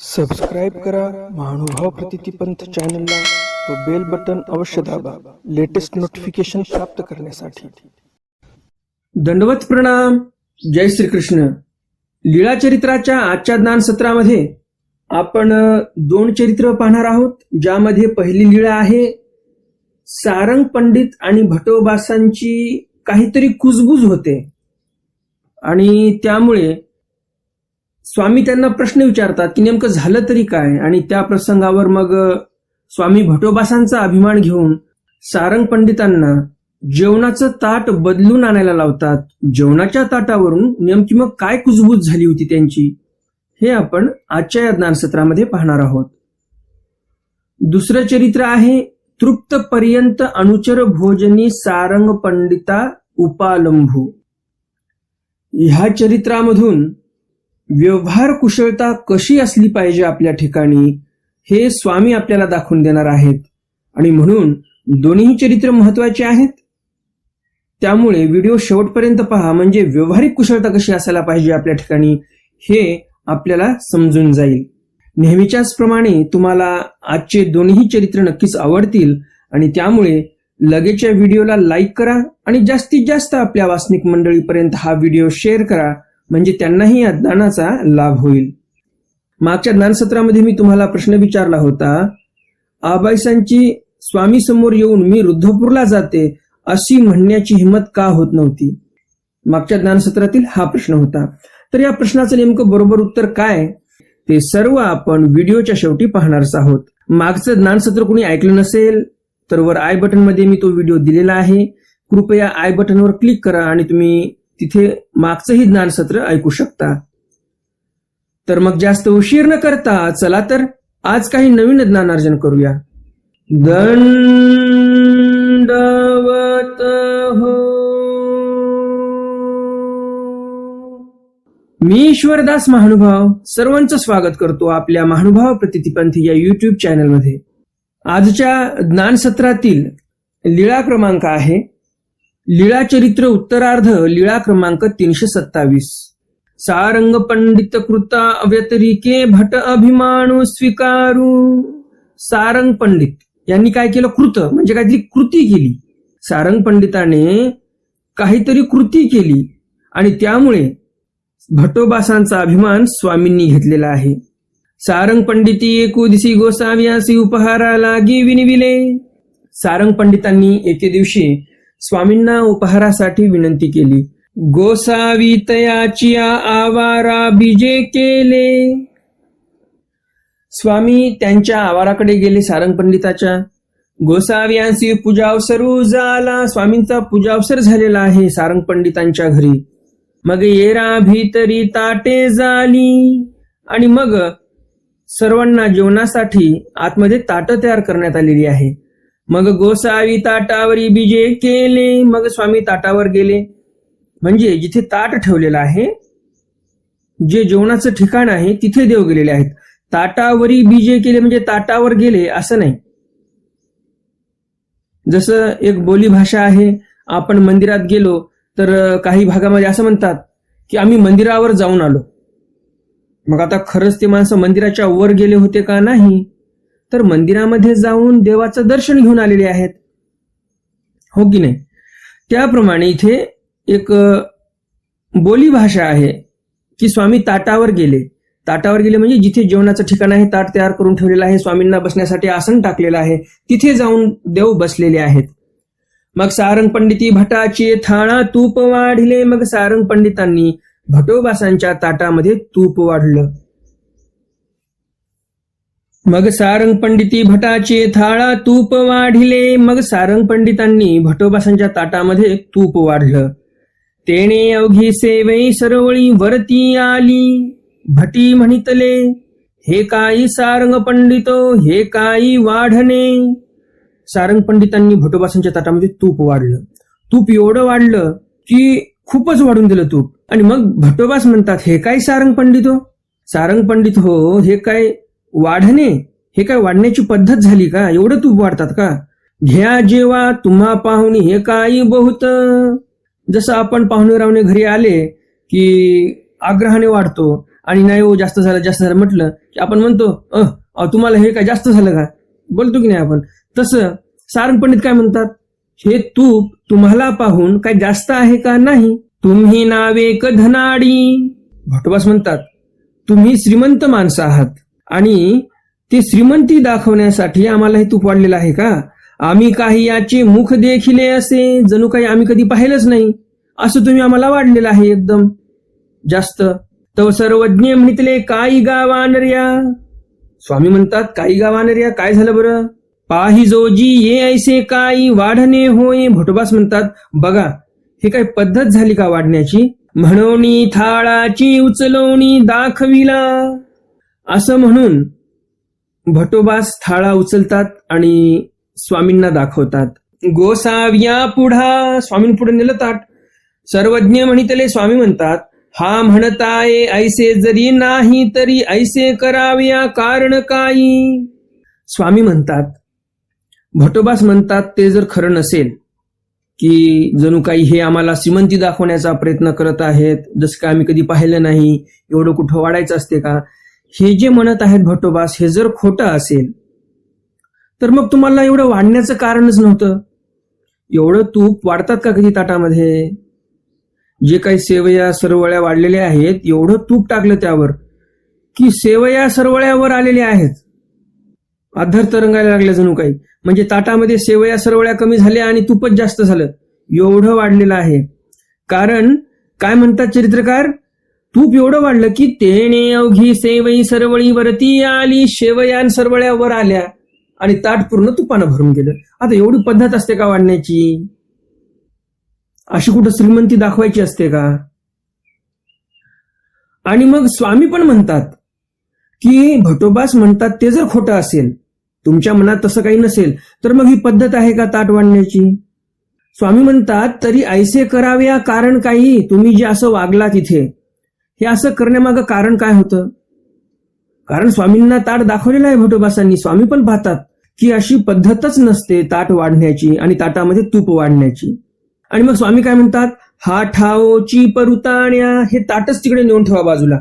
Subscribe करा महानुभाव प्रतितीपंथ चॅनलला व बेल बटन अवश्य दाबा लेटेस्ट नोटिफिकेशन प्राप्त करण्यासाठी. दंडवत प्रणाम. जय श्रीकृष्ण. लीळा चरित्राच्या आजच्या ज्ञान सत्रामध्ये आपण दोन चरित्र पाहणार आहोत ज्यामध्ये पहिली लीळा आहे सारंग पंडित आणि भटोबासांची काहीतरी कुजबूज होते. आणि त्यामुळे स्वामी त्यांना प्रश्न विचारतात की नेमकं झालं तरी काय? आणि त्या प्रसंगावर मग स्वामी भटोबासांचा अभिमान घेऊन सारंग पंडितांना जेवणाचं ताट बदलून आणायला लावतात. जेवणाच्या ताटावरून नेमकी मग काय कुजबूज झाली होती त्यांची? हे आपण आजच्या या ज्ञानसत्रामध्ये पाहणार आहोत. दुसरं चरित्र आहे तृप्त पर्यंत अनुचर भोजनी सारंग पंडिता उपालंभू. ह्या चरित्रामधून व्यवहार कुशलता कशी असली पाहिजे आपल्या ठिकाणी हे स्वामी आपल्याला दाखवून देणार आहेत. आणि म्हणून दोन्ही चरित्र महत्त्वाचे आहेत. त्यामुळे व्हिडिओ शेवटपर्यंत पहा म्हणजे व्यवहारिक कुशलता कशी असायला पाहिजे आपल्या ठिकाणी हे आपल्याला समजून जाईल. नेहमीच्याच प्रमाणे तुम्हाला आजचे दोन्ही चरित्र नक्कीच आवडतील आणि त्यामुळे लगेचच्या व्हिडिओला लाईक करा आणि जास्तीत जास्त आपल्या वासनिक मंडळीपर्यंत हा व्हिडिओ शेअर करा म्हणजे त्यांनाही या ज्ञानाचा लाभ होईल. मागच्या ज्ञानसत्रामध्ये मी तुम्हाला प्रश्न विचारला होता आबाईसांची स्वामी समोर येऊन मी रुद्धपूरला जाते अशी म्हणण्याची हिंमत का होत नव्हती? मागच्या ज्ञानसत्रातील हा प्रश्न होता. तर या प्रश्नाचं नेमकं बरोबर उत्तर काय? ते सर्व आपण व्हिडिओच्या शेवटी पाहणारच आहोत. मागचं ज्ञानसत्र कोणी ऐकलं नसेल तर वर आय बटनमध्ये मी तो व्हिडिओ दिलेला आहे. कृपया आय बटनवर क्लिक करा आणि तुम्ही तिथे मागचंही ज्ञानसत्र ऐकू शकता. तर मग जास्त उशीर न करता चला तर आज काही नवीन ज्ञानार्जन करूया. दंडवत हो. मी ईश्वरदास महानुभाव सर्वांचं स्वागत करतो आपल्या महानुभाव प्रतितीपंथी या युट्यूब चॅनलमध्ये आजच्या ज्ञानसत्रातील लीळा क्रमांक आहे लीळा चरित्र उत्तरार्ध लीळा क्रमांक तीनशे सत्तावीस. सारंग पंडित कृता व्यतिरिके भट अभिमानू स्वीकारू. सारंग पंडित यांनी काय केलं? कृत. म्हणजे काहीतरी कृती केली. सारंग पंडिताने काहीतरी कृती केली. आणि त्यामुळे भटोबासांचा अभिमान स्वामींनी घेतलेला आहे. सारंग पंडिती एकुदिसी गोसाव्यासी उपहारा लागे विनिविले. सारंग पंडितांनी एके दिवशी स्वामींना उपहारासाठी विनंती केली. गोसावी आवारा बीजे केले. स्वामी त्यांच्या आवाराकडे गेले सारंग पंडिताच्या. गोसाव्यांशी पूजावसरू झाला स्वामींचा पूजावसर झालेला आहे सारंग पंडितांच्या घरी. मग येरा भीतरी ताटे झाली आणि मग सर्वांना जेवणासाठी आतमध्ये ताटं तयार करण्यात आलेली आहे. मग गोसावी ताटावरी बीजे केले मग स्वामी ताटावर गेले. म्हणजे जिथे ताट ठेवलेलं आहे जे जेवणाचं ठिकाण आहे तिथे देव गेलेले आहेत. ताटावरी बीजे केले म्हणजे ताटावर गेले असं नाही. जसं एक बोली भाषा आहे आपण मंदिरात गेलो तर काही भागामध्ये असं म्हणतात की आम्ही मंदिरावर जाऊन आलो. मग आता खरंच ते माणसं मंदिराच्या वर गेले होते का नाही? तर मंदिरामध्ये जाऊन देवाचं दर्शन घेऊन आलेले आहेत. हो की नाही? त्याप्रमाणे इथे एक बोली भाषा आहे की स्वामी ताटावर गेले. ताटावर गेले म्हणजे जिथे जेवणाचं ठिकाण आहे ताट तयार करून ठेवलेलं आहे स्वामींना बसण्यासाठी आसन टाकलेलं आहे तिथे जाऊन देव बसलेले आहेत. मग सारंग पंडिती भटाचे थाळा तूप वाढले. मग सारंग पंडितांनी भटोबासांच्या ताटामध्ये तूप वाढलं. मग सारंग पंडिती भटाचे थाळा तूप वाढिले. मग सारंग पंडितांनी भटोबासांच्या ताटामध्ये तूप वाढलं. तेने अवघी सेवई सरवळी वरती आली. भटी म्हणितले हे काही सारंग पंडितो हे काही वाढणे सारंग पंडितांनी भटोबासांच्या ताटामध्ये तूप वाढलं. तूप एवढं वाढलं की खूपच वाढून दिलं तूप. आणि मग भटोबास म्हणतात हे काय सारंग पंडित? हो सारंग पंडित हो हे काय वाढणे हे काय वाढण्याची पद्धत झाली का? एवढं तूप वाढतात का? घ्या जेवा तुम्हा पाहुणे हे काही बहुत. जसं आपण पाहुणे रावणे घरी आले की आग्रहाने वाढतो आणि नाही हो जास्त झालं जास्त झालं म्हटलं की आपण म्हणतो अ अहो, तुम्हाला हे काय जास्त झालं का? बोलतो की नाही आपण? तसं सारंग पंडित काय म्हणतात? हे तूप तुम्हाला पाहून काय जास्त आहे का नाही? तुम्ही नावे धनाडी भटवास म्हणतात तुम्ही श्रीमंत माणसं आहात. आणि ती श्रीमंती दाखवण्यासाठी आम्हाला हे तूप वाढलेलं आहे का? आम्ही काही याचे मुख देखिले असे जणू काही आम्ही कधी पाहिलंच नाही. असं तुम्ही आम्हाला वाढलेलं आहे एकदम. जास्त. तव सर्वज्ञ म्हणितले काही गावानर्या स्वामी म्हणतात काही गावानर्या काय झालं बरं? पाही जोजी ये ऐसे काही वाढणे होय. भटोबास म्हणतात बघा हे काय पद्धत झाली का वाढण्याची? म्हणोनी थाळाची उचलवणी दाखविला. असं म्हणून भटोबास थाळा उचलतात आणि स्वामींना दाखवतात. गोसाव्या पुढा स्वामींपुढे नेलं ताट सर्वज्ञ म्हणितले स्वामी म्हणतात हा म्हणताय ऐसे जरी नाही तरी ऐसे कराव्या कारण काही. स्वामी म्हणतात भटोबास म्हणतात ते जर खरं नसेल की जणू काही हे आम्हाला श्रीमंती दाखवण्याचा प्रयत्न करत आहेत जसं काय आम्ही कधी पाहिलं नाही एवढं कुठं वाढायचं असते का? हे जे म्हणत आहेत भटोबास हे जर खोटं असेल तर मग तुम्हाला एवढं वाढण्याचं कारणच नव्हतं? एवढं तूप वाढतात का कधी ताटामध्ये? जे काही सेवया सरवळ्या वाढलेल्या आहेत एवढं तूप टाकलं त्यावर की सेवया सरवळ्यावर आलेल्या आहेत. आधार तरंगायला लागल्या जणू काही. म्हणजे ताटामध्ये सेवया सरवळ्या कमी झाल्या आणि तूपच जास्त झालं. एवढं वाढलेलं आहे. कारण काय म्हणतात चरित्रकार? तूप एवढं वाढलं की तेणे अवघी सेवई सरवळी वरती आली शेवयान सरवळ्या वर आल्या. आणि ताट पूर्ण तुपानं भरून गेलं. आता एवढी पद्धत असते का वाढण्याची? अशी कुठं श्रीमंती दाखवायची असते का? आणि मग स्वामी पण म्हणतात की भटोबास म्हणतात ते जर खोटं असेल तुमच्या मनात तसं काही नसेल तर मग ही पद्धत आहे का ताट वाढण्याची? स्वामी म्हणतात तरी ऐसे कराव्या कारण काही तुम्ही जे असं वागला तिथे हे असं करण्यामागं कारण काय होतं? कारण स्वामींना ताट दाखवलेलं आहे भटोबासांनी. स्वामी पण पाहतात की अशी पद्धतच नसते ताट वाढण्याची आणि ताटामध्ये तूप वाढण्याची. आणि मग स्वामी काय म्हणतात? हा ठावोची परुताण्या हे ताटच तिकडे नेऊन ठेवा बाजूला.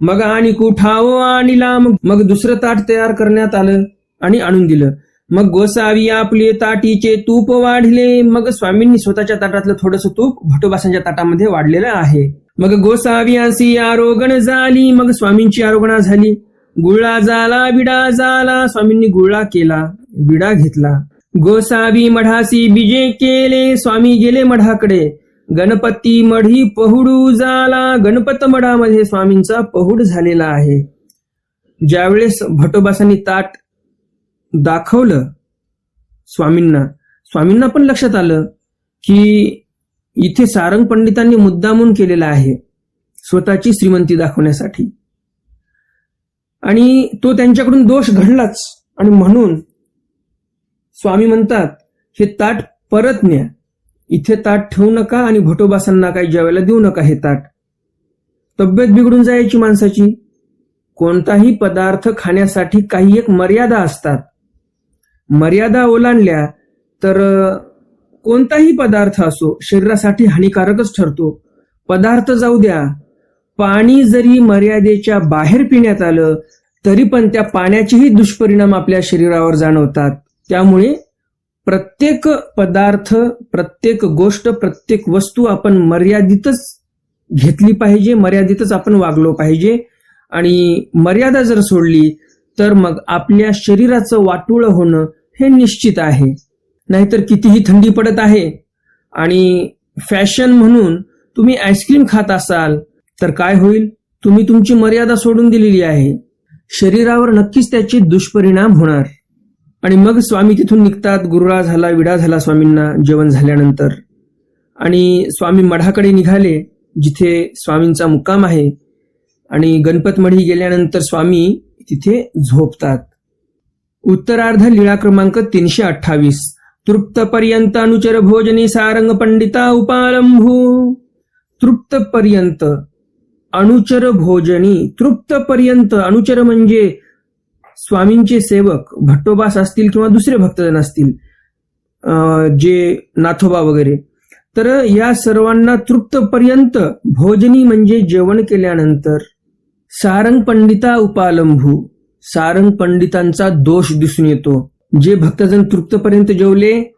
मग आणि कुठाओ आणिला मग मग दुसरं ताट तयार करण्यात आलं आणि आणून दिलं. मग गोसावी आपले ताटीचे तूप वाढले. मग स्वामींनी स्वतःच्या ताटातलं थोडंसं तूप भटोबासांच्या ताटामध्ये वाढलेलं आहे. मग गोसावी आरोगण झाली मग स्वामींची आरोगणा झाली. गुळा झाला विडा झाला स्वामींनी गुळा केला विडा घेतला. गोसावी मढासी बिजे केले स्वामी गेले मढाकडे. गणपती मढी पहुडू झाला गणपत मढामध्ये स्वामींचा पहुड झालेला आहे. ज्यावेळेस भटोबासांनी ताट दाखवलं स्वामींना स्वामींना पण लक्षात आलं की इथे सारंग पंडितांनी मुद्दामून केलेला आहे स्वतःची श्रीमंती दाखवण्यासाठी. आणि तो त्यांच्याकडून दोष घडलाच आणि म्हणून स्वामी म्हणतात हे ताट परत न्या. इथे ताट ठेवू नका आणि भटोबासांना काही जेवायला देऊ नका हे ताट. तब्येत बिघडून जायची माणसाची. कोणताही पदार्थ खाण्यासाठी काही एक मर्यादा असतात. मर्यादा ओलांडल्या तर कोणताही पदार्थ असो शरीरासाठी हानिकारकच ठरतो. पदार्थ जाऊ द्या. पाणी जरी मर्यादेच्या बाहेर पिण्यात आलं तरी पण त्या पाण्याचेही दुष्परिणाम आपल्या शरीरावर जाणवतात. त्यामुळे प्रत्येक पदार्थ प्रत्येक गोष्ट प्रत्येक वस्तू आपण मर्यादितच घेतली पाहिजे मर्यादितच आपण वागलो पाहिजे. आणि मर्यादा जर सोडली तर मग आपल्या शरीराचं वाटुळं होणं हे निश्चित आहे. नाहीतर कितीही थंडी पडत आहे. आणि फॅशन म्हणून तुम्ही आईस्क्रीम खात असाल तर काय होईल? तुम्ही तुमची मर्यादा सोडून दिलेली आहे. शरीरावर नक्कीच त्याचे दुष्परिणाम होणार. आणि मग स्वामी तिथून निघतात गुरुळा झाला विडा झाला स्वामींना जेवण झाल्यानंतर. आणि स्वामी मढाकडे निघाले जिथे स्वामींचा मुक्काम आहे. आणि गणपतमढी गेल्यानंतर स्वामी तिथे झोपतात. उत्तरार्ध लीळा क्रमांक तीनशे अठ्ठावीस. तृप्त पर्यंत अनुचर भोजनी सारंग पंडिता उपालंभू तृप्त पर्यंत अनुचर भोजनी तृप्त पर्यंत अनुचर म्हणजे स्वामींचे सेवक भट्टोबास असतील किंवा दुसरे भक्तजन असतील जे नाथोबा वगैरे. तर या सर्वांना तृप्त पर्यंत भोजनी म्हणजे जेवण केल्यानंतर सारंग पंडिता उपालंभू सारंग पंडितांचा दोष दिसून येतो. जे भक्तजन तृप्तपर्यंत जेवले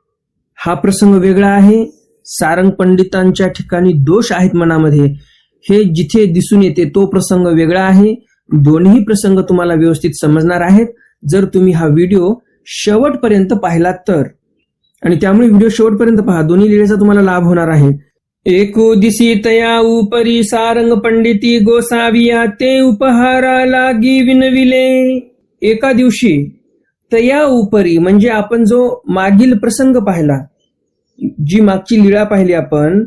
हा प्रसंग वेगळा आहे. सारंग पंडितांच्या ठिकाणी दोष आहेत मनामध्ये. हे जिथे दिसून येते तो प्रसंग वेगळा आहे. दोन्ही प्रसंग तुम्हाला व्यवस्थित समजणार आहेत. जर तुम्ही हा व्हिडिओ शेवटपर्यंत पाहिलात तर. आणि त्यामुळे व्हिडिओ शेवटपर्यंत पहा. दोन्ही लिहिण्याचा तुम्हाला लाभ होणार आहे. एको दिसी तया उपरी सारंग पंडिती गोसाविया ते उपहारा लागी विनविले एका दिवशी तया उपरी म्हणजे आपण जो मागील प्रसंग पाहिला जी मागची लीळा पाहिली आपण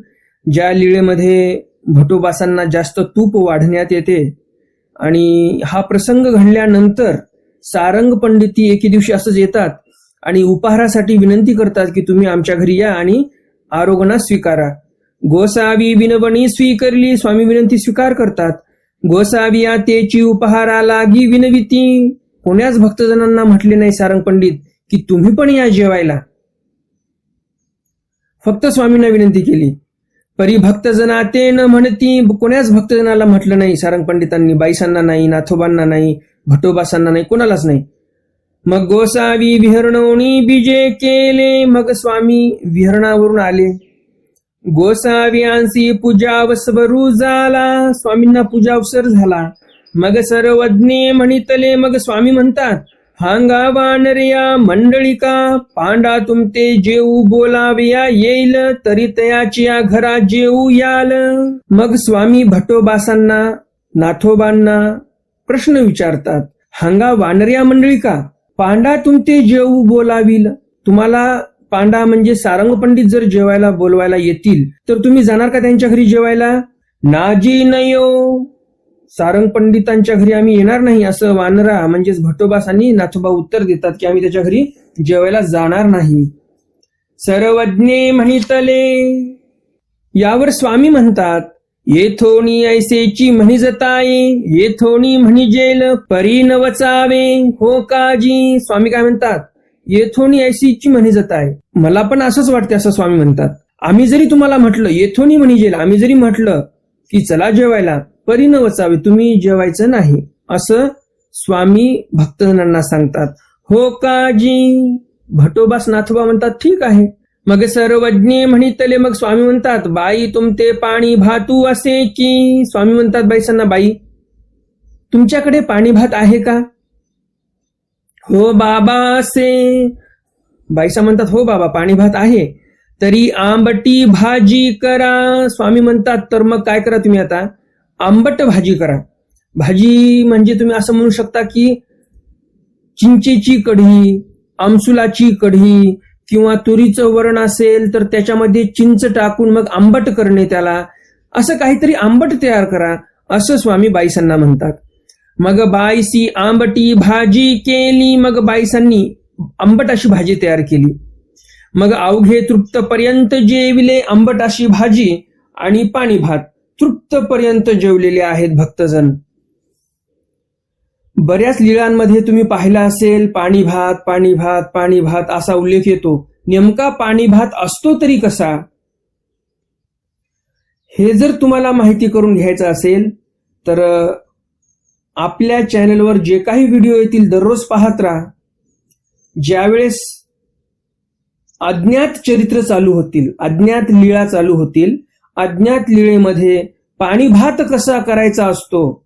ज्या लीळेमध्ये भटोबासांना जास्त तूप वाढण्यात येते आणि हा प्रसंग घडल्यानंतर सारंग पंडिती एके दिवशी असंच येतात आणि उपहारासाठी विनंती करतात की तुम्ही आमच्या घरी या आणि आरोगणा स्वीकारा. गोसावी विनवणी स्वीकारली स्वामी विनंती स्वीकार करतात. गोसावी या तेची उपहारा लागी विनविती. कोण्याच भक्तजनांना म्हटले नाही सारंग पंडित की तुम्ही पण या जेवायला? फक्त स्वामींना विनंती केली. परी भक्तजना ते न म्हणती कोण्याच भक्तजनाला म्हटलं नाही सारंग पंडितांनी बाईसांना नाही नाथोबांना नाही भटोबासांना नाही कोणालाच नाही. मग गोसावी विहरणोणी बीजे केले मग स्वामी विहरणावरून आले. गोसावी पूजा वसवरू झाला स्वामींना पूजा अवसर झाला. मग सर्वज्ञे म्हणितले मग स्वामी म्हणतात हांगा वानरिया मंडळिका पांडा तुमते जेऊ बोलाविया येईल तरी तयाची या घरा जेऊ याल. मग स्वामी भटोबासांना नाथोबांना प्रश्न विचारतात हांगा वानरिया मंडळिका पांडा तुमते जेऊ बोलावील? तुम्हाला पांडा म्हणजे सारंग पंडित जर जेवायला बोलवायला येतील तर तुम्ही जाणार का त्यांच्या घरी जेवायला? नाजी नयो. सारंग पंडितांच्या घरी आम्ही येणार नाही असं वानरा म्हणजेच भटोबास आणि नाथोबा उत्तर देतात की आम्ही त्याच्या घरी जेवायला जाणार नाही. सर्वज्ञे म्हणितले. यावर स्वामी म्हणतात येथोनी ऐसेची म्हणिजताये येथोणी म्हणिजेल परी न वचावे. हो काजी स्वामी काय म्हणतात येथोणी ऐसीची म्हणिजताय. मला पण असंच वाटते असं स्वामी म्हणतात. आम्ही जरी तुम्हाला म्हटलं येथोनी म्हणिजेल आम्ही जरी म्हटलं की चला जेवायला परी वचावे तुम्ही जेवायचं नाही असं स्वामी भक्तजनांना सांगतात. हो काजी भटोबास नाथोबा म्हणतात ठीक आहे. मग सर्वज्ञे म्हणितले मग स्वामी म्हणतात बाई तुमते पाणी भातू असे की स्वामी म्हणतात बाईसांना बाई तुमच्याकडे पाणी भात आहे का? हो बाबा असे. बाईसा म्हणतात हो बाबा पाणी भात आहे. तरी आंबटी भाजी करा. स्वामी म्हणतात तर मग काय करा तुम्ही आता? आंबट भाजी करा. भाजी म्हणजे तुम्ही असं म्हणू शकता की चिंचेची कढी आमसुलाची कढी किंवा तुरीचं वरण असेल तर त्याच्यामध्ये चिंच टाकून मग आंबट करणे त्याला. असं काहीतरी आंबट तयार करा असं स्वामी बाईसांना म्हणतात. मग बाईसी आंबटी भाजी केली मग बाईसांनी आंबट अशी भाजी तयार केली. मग अवघे तृप्त पर्यंत जेविले आंबट अशी भाजी आणि पाणी भात. तृप्तपर्यंत जेवलेले आहेत भक्तजन. बऱ्याच लिळांमध्ये तुम्ही पाहिला असेल पाणी भात पाणी भात पाणी भात असा उल्लेख येतो. नेमका पाणी भात असतो तरी कसा? हे जर तुम्हाला माहिती करून घ्यायचं असेल तर आपल्या चॅनलवर जे काही व्हिडिओ येतील दररोज पाहत राहा. ज्यावेळेस अज्ञात चरित्र चालू होतील अज्ञात लीळा चालू होतील अज्ञात लीळेमध्ये पाणी भात कसा करायचा असतो?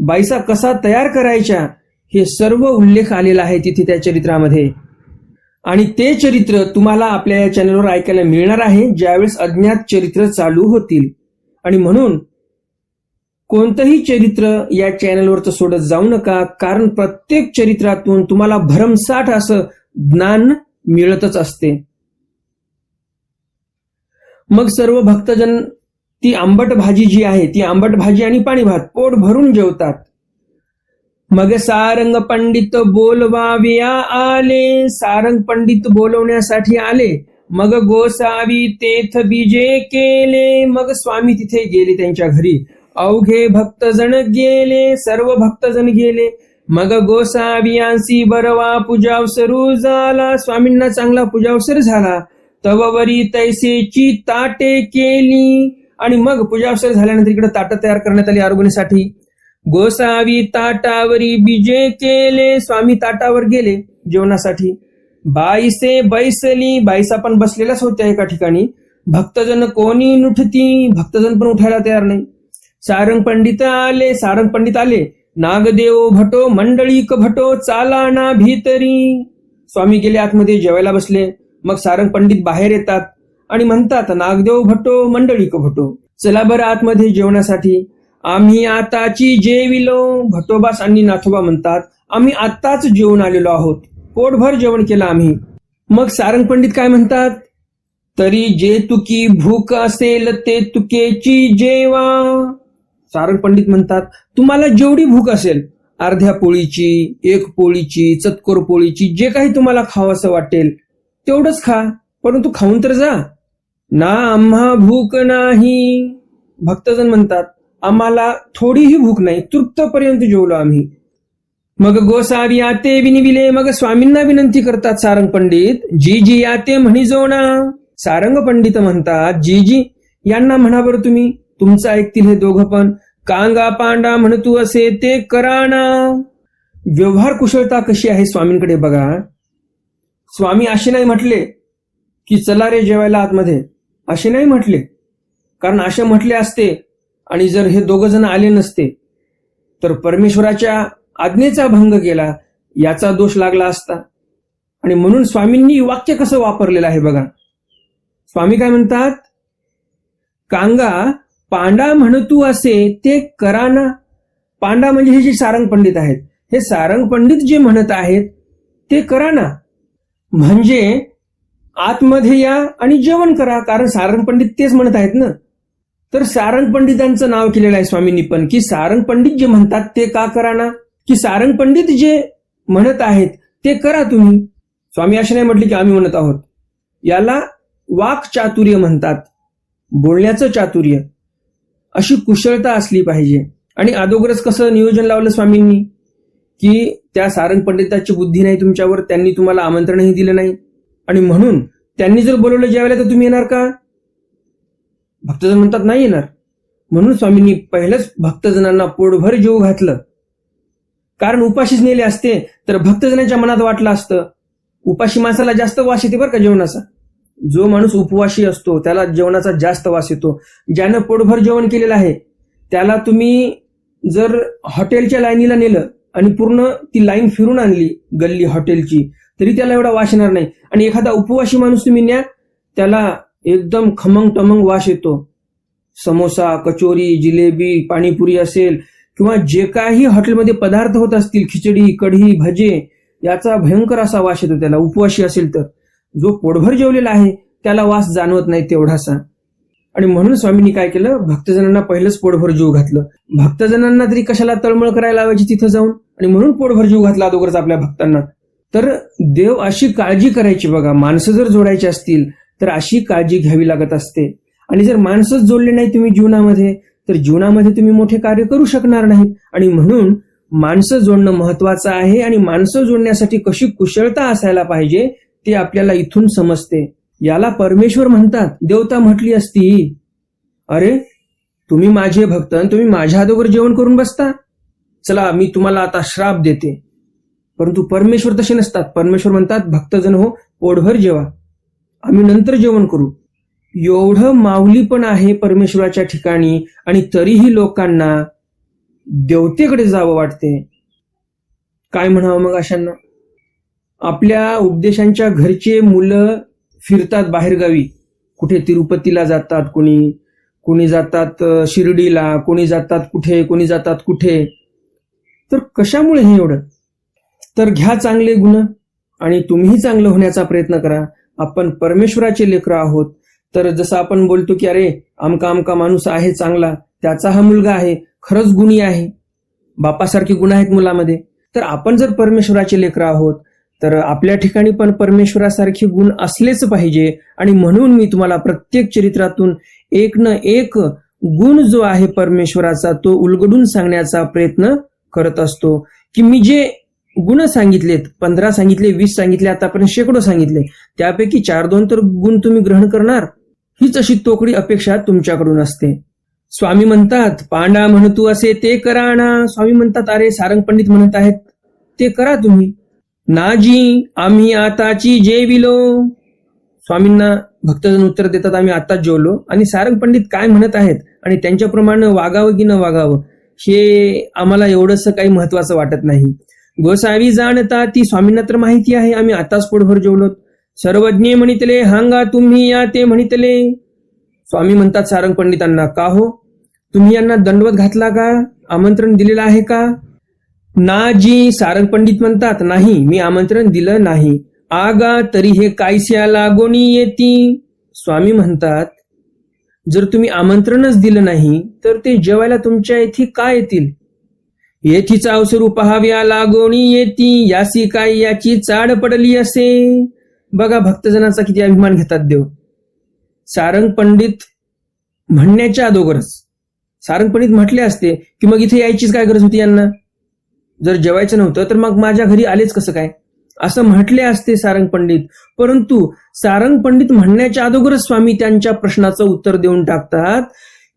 बाईसा कसा तयार करायच्या? हे सर्व उल्लेख आलेला आहे तिथे त्या चरित्रामध्ये. आणि ते चरित्र तुम्हाला आपल्या या चॅनलवर ऐकायला मिळणार आहे ज्यावेळेस अज्ञात चरित्र चालू होतील. आणि म्हणून कोणतंही चरित्र या चॅनलवरचं सोडत जाऊ नका कारण प्रत्येक चरित्रातून तुम्हाला भरमसाठ असं ज्ञान मिळतच असते. मग सर्व भक्तजन ती आंबट भाजी जी आहे ती आंबट भाजी आणि पाणी भात पोट भरून जेवतात. मग सारंग पंडित बोलवाविया आले. सारंग पंडित बोलवण्यासाठी आले. मग गोसावी तेथ बीजे केले. मग स्वामी तिथे गेले त्यांच्या घरी. अवघे भक्तजण गेले. सर्व भक्तजण गेले. मग गोसावियांसी बरवा पूजावसरू झाला. स्वामींना चांगला पूजावसर झाला. तववरी तैसेची ताटे केली. आणि मग पूजावसर झाल्यानंतर इकडे ताटं तयार करण्यात आली आरोग्यासाठी गोसावी ताटावरी बीजे केले. स्वामी ताटावर गेले जेवणासाठी. बाईसे बैसली. बाईसा पण बसलेल्याच होत्या एका ठिकाणी. भक्तजन कोणी नुठती? भक्तजन पण उठायला तयार नाही. सारंग पंडित आले. सारंग पंडित आले. नागदेव भटो मंडळीक भटो चाला ना भीतरी. स्वामी गेले आतमध्ये जेवायला बसले. मग सारंग पंडित बाहेर येतात आणि म्हणतात नागदेव भटो मंडळीक भटो चला बरं आतमध्ये जेवणासाठी. आम्ही आताची जेविलो भटोबास आणि नाथोबा म्हणतात आम्ही आत्ताच जेवून आलेलो आहोत. पोटभर जेवण केलं आम्ही. मग सारंग पंडित काय म्हणतात तरी जे तुकी भूक असेल ते तुकेची जेवा. सारंग पंडित म्हणतात तुम्हाला जेवढी भूक असेल अर्ध्या पोळीची एक पोळीची चतकोर पोळीची जे काही तुम्हाला खावंसं वाटेल तेवढंच खा परंतु खाऊन तर जा. ना आम्हा भूक नाही. भक्तजन म्हणतात आम्हाला थोडीही भूक नाही तृप्तपर्यंत जेवलो आम्ही. मग गोसावी आते विनिविले मग स्वामींना विनंती करतात सारंग पंडित जी जी याते म्हणी जोना सारंग पंडित म्हणतात जी जी यांना म्हणा बरं तुम्ही तुमचं ऐकतील हे दोघं पण. कांगा पांडा म्हणतू असे ते कराना व्यवहार कुशलता कशी आहे स्वामींकडे बघा. स्वामी असे नाही म्हटले की चला रे जेवायला आतमध्ये. असे नाही म्हटले. कारण असे म्हटले असते आणि जर हे दोघ जण आले नसते तर परमेश्वराच्या आज्ञेचा भंग केला याचा दोष लागला असता. आणि म्हणून स्वामींनी वाक्य कसं वापरलेलं आहे बघा. स्वामी काय म्हणतात? कांगा पांडा म्हणतू असे ते कराना पांडा म्हणजे हे जे सारंग पंडित आहेत हे सारंग पंडित जे म्हणत आहेत ते कराना म्हणजे आतमध्ये या आणि जेवण करा कारण सारंग पंडित तेच म्हणत आहेत ना. तर सारंग पंडितांचं नाव केलेलं आहे स्वामींनी पण की सारंग पंडित जे म्हणतात ते का करा ना की सारंग पंडित जे म्हणत आहेत ते करा तुम्ही. स्वामी असे नाही म्हटले की आम्ही म्हणत आहोत. याला वाक चातुर्य म्हणतात. बोलण्याचं चातुर्य. अशी कुशलता असली पाहिजे. आणि अदोगरच कसं नियोजन लावलं स्वामींनी? की त्या सारंग पंडिताची बुद्धी नाही तुमच्यावर त्यांनी तुम्हाला आमंत्रणही दिलं नाही. आणि म्हणून त्यांनी जर बोलवलं जेवायला तर तुम्ही येणार का? भक्तजन म्हणतात नाही येणार. म्हणून स्वामींनी पहिलंच भक्तजनांना पोटभर जेव घातलं. कारण उपाशीच नेले असते तर भक्तजनाच्या मनात वाटलं असतं. उपाशी माणसाला जास्त वास येते बरं का जेवणाचा? जो माणूस उपवाशी असतो त्याला जेवणाचा जास्त वास येतो. ज्यानं पोटभर जेवण केलेलं आहे त्याला तुम्ही जर हॉटेलच्या लाईनीला नेलं आणि पूर्ण ती लाईन फिरून आणली गल्ली हॉटेलची. तरी त्याला एवढा वास येणार नाही. आणि एखादा उपवाशी माणूस तुम्ही न्या त्याला एकदम खमंग टमंग वास येतो. समोसा कचोरी जिलेबी पाणीपुरी असेल किंवा जे काही हॉटेलमध्ये पदार्थ होत असतील खिचडी कढी भजे याचा भयंकर असा वास येतो त्याला. उपवाशी असेल तर. जो पोटभर जेवलेला आहे त्याला वास जाणवत नाही तेवढासा. आणि म्हणून स्वामींनी काय केलं? भक्तजनांना पहिलंच पोटभर जीव घातलं. भक्तजनांना तरी कशाला तळमळ करायला लावायची तिथं जाऊन? आणि म्हणून पोटभर जीव घातला अगोदरच आपल्या भक्तांना. तर देव अशी काळजी करायची बघा. माणसं जर जोडायची असतील तर अशी काळजी घ्यावी लागत असते. आणि जर माणसंच जोडले नाही तुम्ही जीवनामध्ये तर जीवनामध्ये तुम्ही मोठे कार्य करू शकणार नाही. आणि म्हणून माणसं जोडणं महत्वाचं आहे आणि माणसं जोडण्यासाठी कशी कुशलता असायला पाहिजे ते आपल्याला इथून समजते. याला परमेश्वर म्हणतात. देवता म्हटली असती. अरे तुम्ही माझे भक्त आणि तुम्ही माझ्या अगोदर जेवण करून बसता? चला मी तुम्हाला आता श्राप देते. परंतु परमेश्वर तसे नसतात. परमेश्वर म्हणतात भक्तजन हो ओढभर जेवा. आम्ही नंतर जेवण करू. एवढं माऊली पण आहे परमेश्वराच्या ठिकाणी आणि तरीही लोकांना देवतेकडे जावं वाटते. काय म्हणावं मग अशांना? आपल्या उपदेशांच्या घरचे मुलं फिरतात बाहेरगावी. कुठे तिरुपतीला जातात कोणी कोणी जातात शिर्डीला कोणी जातात कुठे कोणी जातात कुठे. तर कशामुळे हे एवढं? तर घ्या चांगले गुण आणि तुम्हीही चांगलं होण्याचा प्रयत्न करा. आपण परमेश्वराचे लेकरं आहोत. तर जसं आपण बोलतो की अरे आमका आमका माणूस आहे चांगला त्याचा हा मुलगा आहे खरंच गुणी आहे. बापासारखे गुण आहेत मुलामध्ये. तर आपण जर परमेश्वराचे लेकरं आहोत तर आपल्या ठिकाणी पण परमेश्वरासारखे गुण असलेच पाहिजे. आणि म्हणून मी तुम्हाला प्रत्येक चरित्रातून एक न एक गुण जो आहे परमेश्वराचा तो उलगडून सांगण्याचा प्रयत्न करत असतो. की मी जे गुण सांगितलेत पंधरा सांगितले वीस सांगितले आतापर्यंत शेकडो सांगितले त्यापैकी चार दोन तर गुण तुम्ही ग्रहण करणार. हीच अशी तोकडी अपेक्षा तुमच्याकडून असते. स्वामी म्हणतात पांडा म्हणतू असे ते करा ना. स्वामी म्हणतात अरे सारंग पंडित म्हणत आहेत ते करा तुम्ही. नाजी आम्ही आताची जेविलो. स्वामींना भक्तजन उत्तर देतात आम्ही आताच जेवलो. आणि सारंग पंडित काय म्हणत आहेत? आणि त्यांच्याप्रमाणे वागावं की न वागावं? हे आम्हाला एवढंसं काही महत्वाचं वाटत नाही. गोसावी जाणता ती स्वामींना तर माहिती आहे आम्ही आताच पोटभर जेवलोत सर्वज्ञ म्हणितले हांगा तुम्ही या ते म्हणितले. स्वामी म्हणतात सारंग पंडितांना का हो? तुम्ही यांना दंडवत घातला का? आमंत्रण दिलेलं आहे का? ना जी सारंग पंडित म्हणतात नाही मी आमंत्रण दिलं नाही. आगा तरी हे कायस्या लागोनी येती. स्वामी म्हणतात जर तुम्ही आमंत्रणच दिलं नाही तर ते जेवायला तुमच्या येथे काय येतील? येथीचा अवसर पहाव्या लागोणी येती यासी काय याची चाड पडली असे? बघा भक्तजनाचा किती अभिमान घेतात देव. सारंग पंडित म्हणण्याच्या अगोदरच. सारंग पंडित म्हटले असते की मग इथे यायचीच काय गरज होती यांना? जर जेवायचं नव्हतं तर मग माझ्या घरी आलेच कसं काय? असं म्हटले असते सारंग पंडित. परंतु सारंग पंडित म्हणण्याच्या अगोदरच स्वामी त्यांच्या प्रश्नाचं उत्तर देऊन टाकतात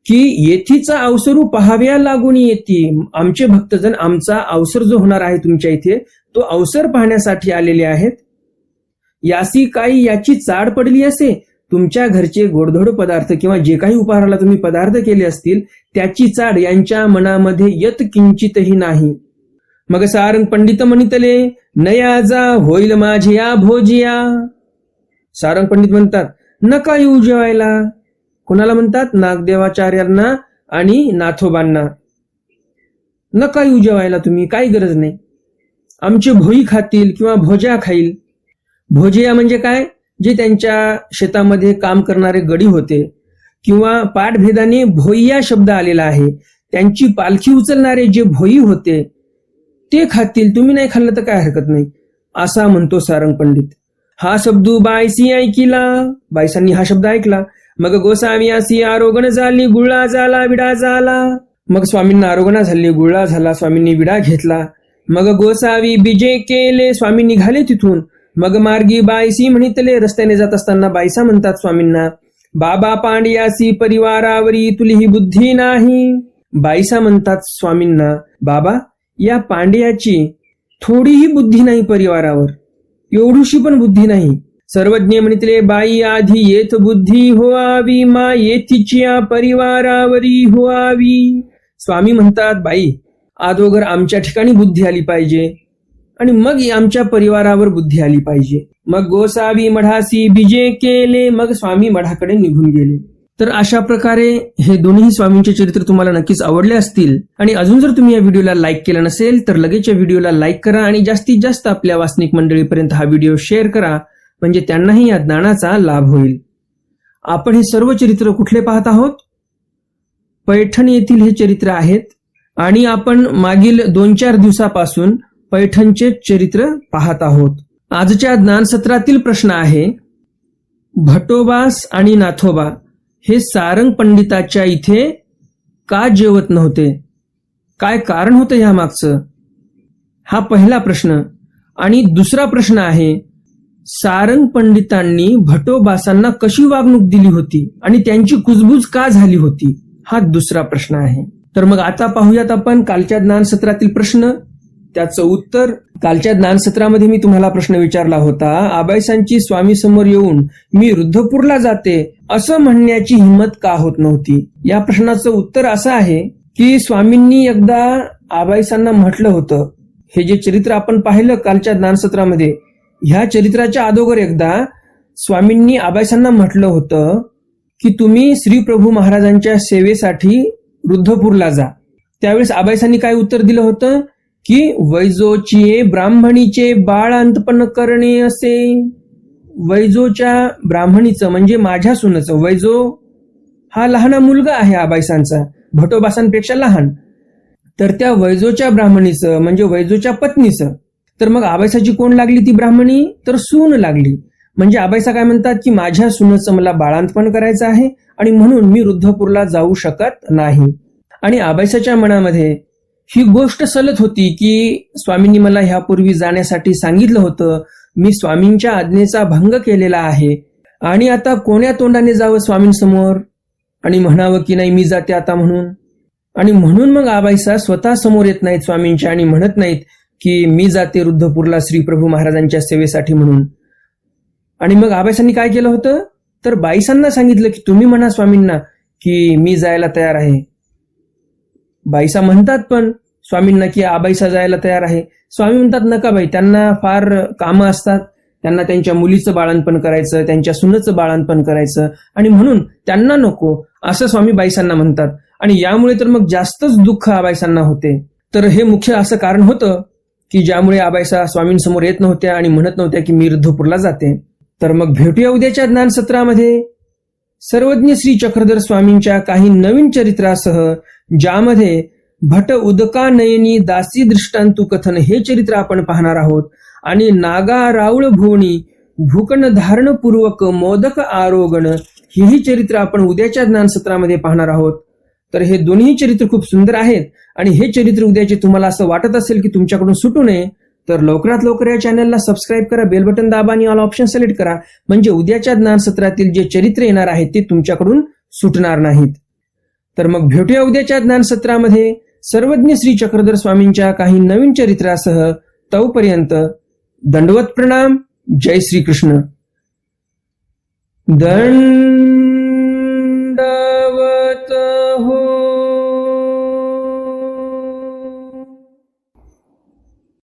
की येथीचा अवसरू पहाव्या लागून येते. आमचे भक्तजन आमचा अवसर जो होणार आहे तुमच्या इथे तो अवसर पाहण्यासाठी आलेले आहेत. यासी काही याची चाड पडली असे तुमच्या घरचे गोडधोड पदार्थ किंवा जे काही उपहाराला तुम्ही पदार्थ केले असतील त्याची चाड यांच्या मनामध्ये यत किंचितही नाही. मग सारंग पंडित म्हणितले नया जा होईल माझ्या भोजिया. सारंग पंडित म्हणतात नका येऊ जेवायला. कोणाला म्हणतात नागदेवाचार्यांना आणि नाथोबांना. नका येऊ जेवायला तुम्ही काही गरज नाही. आमचे भोई खातील किंवा भोज्या खाईल. भोजिया म्हणजे काय? जे त्यांच्या शेतामध्ये काम करणारे गडी होते किंवा पाठभेदाने भोईया शब्द आलेला आहे. त्यांची पालखी उचलणारे जे भोई होते ते खातील तुम्ही नाही खाल्लं तर काय हरकत नाही. असा म्हणतो सारंग पंडित. हा शब्द बायसी ऐकिला. बायसांनी हा शब्द ऐकला. मग गोसावी असी आरोगण झाली गुळा झाला विडा झाला. मग स्वामींना आरोगणा झाली गुळा झाला स्वामींनी विडा घेतला. मग गोसावी बिजे केले स्वामी निघाले तिथून. मग मार्गी बायसी म्हणितले रस्त्याने जात असताना बायसा म्हणतात स्वामींना बाबा पांड्यासी परिवारावरी तुली ही बुद्धी नाही. बायसा म्हणतात स्वामींना बाबा या पांड्याची थोडीही बुद्धी नाही परिवारावर. एवढीशी पण बुद्धी नाही. सर्वज्ञ म्हणितले बाई आधी येत बुद्धी होआवी मा येथीच्या परिवारावरी होआवी. स्वामी म्हणतात बाई अगोदर आमच्या ठिकाणी बुद्धी आली पाहिजे आणि मग आमच्या परिवारावर बुद्धी आली पाहिजे. मग गोसावी मढासी बिजे केले मग स्वामी मढाकडे निघून गेले. तर अशा प्रकारे हे दोन्ही स्वामींचे चरित्र तुम्हाला नक्कीच आवडले असतील. आणि अजून जर तुम्ही या व्हिडिओला लाईक केलं नसेल तर लगेच या व्हिडिओला लाईक करा आणि जास्तीत जास्त आपल्या वासनिक मंडळीपर्यंत हा व्हिडिओ शेअर करा. म्हणजे त्यांनाही या ज्ञानाचा लाभ होईल. आपण हे सर्व चरित्र कुठले पाहत आहोत? पैठण येथील हे चरित्र आहेत. आणि आपण मागील दोन चार दिवसापासून पैठणचे चरित्र पाहत आहोत. आजच्या ज्ञानसत्रातील प्रश्न आहे भटोबास आणि नाथोबा. हे सारंग पंडिताच्या इथे का जेवत नव्हते? काय कारण होतं ह्या मागचं हा पहिला प्रश्न. आणि दुसरा प्रश्न आहे सारंग पंडितांनी भटोबासांना कशी वागणूक दिली होती आणि त्यांची कुजबूज का झाली होती? हा दुसरा प्रश्न आहे. तर मग आता पाहूयात आपण कालच्या ज्ञानसत्रातील प्रश्न. त्याचं उत्तर कालच्या ज्ञानसत्रामध्ये मी तुम्हाला प्रश्न विचारला होता आबाईसांची स्वामी समोर येऊन मी रुद्धपूरला जाते असं म्हणण्याची हिंमत का होत नव्हती? या प्रश्नाचं उत्तर असं आहे की स्वामींनी एकदा आबाईसांना म्हटलं होतं. हे जे चरित्र आपण पाहिलं कालच्या ज्ञानसत्रामध्ये ह्या चरित्राच्या अगोदर एकदा स्वामींनी आबाईसांना म्हटलं होतं की तुम्ही श्री प्रभू महाराजांच्या सेवेसाठी रुद्धपूरला जा. त्यावेळेस आबाईसांनी काय उत्तर दिलं होतं? की वैजोची ब्राह्मणीचे बाळ अंतपन्न करणे असे? वैजोच्या ब्राह्मणीचं म्हणजे माझ्या सुनाचं वैजो हा लहान मुलगा आहे आबाईसांचा भटोबासांपेक्षा लहान. तर त्या वैजोच्या ब्राह्मणीचं म्हणजे वैजोच्या पत्नीचं तर मग आबाईसाची कोण लागली ती ब्राह्मणी? तर सून लागली. म्हणजे आबाईसा काय म्हणतात की माझ्या सुनाचं मला बाळांतपण करायचं आहे आणि म्हणून मी वृद्धपूरला जाऊ शकत नाही. आणि आबाईसाच्या मनामध्ये ही गोष्ट सलत होती की स्वामींनी मला ह्यापूर्वी जाण्यासाठी सांगितलं होतं. मी स्वामींच्या आज्ञेचा भंग केलेला आहे. आणि आता कोण्या तोंडाने जावं स्वामींसमोर? आणि म्हणावं की नाही मी जाते आता म्हणून? आणि म्हणून मग आबाईसा स्वतः समोर येत नाहीत स्वामींच्या आणि म्हणत नाहीत की मी जाते रुद्धपूरला श्री प्रभू महाराजांच्या सेवेसाठी म्हणून. आणि मग आबाईसांनी काय केलं होतं? तर बाईसांना सांगितलं की तुम्ही म्हणा स्वामींना की मी जायला तयार आहे. बाईसा म्हणतात पण स्वामींना की आबाईसा जायला तयार आहे. स्वामी म्हणतात नका बाई त्यांना फार कामं असतात. त्यांना त्यांच्या मुलीचं बाळणपण करायचं त्यांच्या सुनेचं बाळणपण करायचं. आणि म्हणून त्यांना नको असं स्वामी बाईसांना म्हणतात. आणि यामुळे तर मग जास्तच दुःख आबाईसांना होते. तर हे मुख्य असं कारण होतं की ज्यामुळे आबाईसा स्वामींसमोर येत नव्हत्या आणि म्हणत नव्हत्या की मी रुद्धपूरला जाते. तर मग भेटूया उद्याच्या ज्ञानसत्रामध्ये. सर्वज्ञ श्री चक्रधर स्वामींच्या काही नवीन चरित्रासह ज्यामध्ये भट उदका नयनी दासी दृष्टांतू कथन हे चरित्र आपण पाहणार आहोत आणि नागा रावळ भुवणी भूकण धारणपूर्वक मोदक आरोगण हेही चरित्र आपण उद्याच्या ज्ञानसत्रामध्ये पाहणार आहोत. तर हे दोन्ही चरित्र खूप सुंदर आहेत आणि हे चरित्र उद्याचे तुम्हाला असं वाटत असेल की तुमच्याकडून सुटू नये तर लवकरात लवकर या चॅनलला सबस्क्राईब करा बेल बटन दाबा आणि ऑल ऑप्शन सिलेक्ट करा. म्हणजे उद्याच्या ज्ञानसत्रातील जे चरित्र येणार आहेत ते तुमच्याकडून सुटणार नाहीत. तर मग भेटूया उद्याच्या ज्ञानसत्रामध्ये सर्वज्ञ श्री चक्रधर स्वामींच्या काही नवीन चरित्रासह तोपर्यंत दंडवत प्रणाम. जय श्री कृष्ण दंड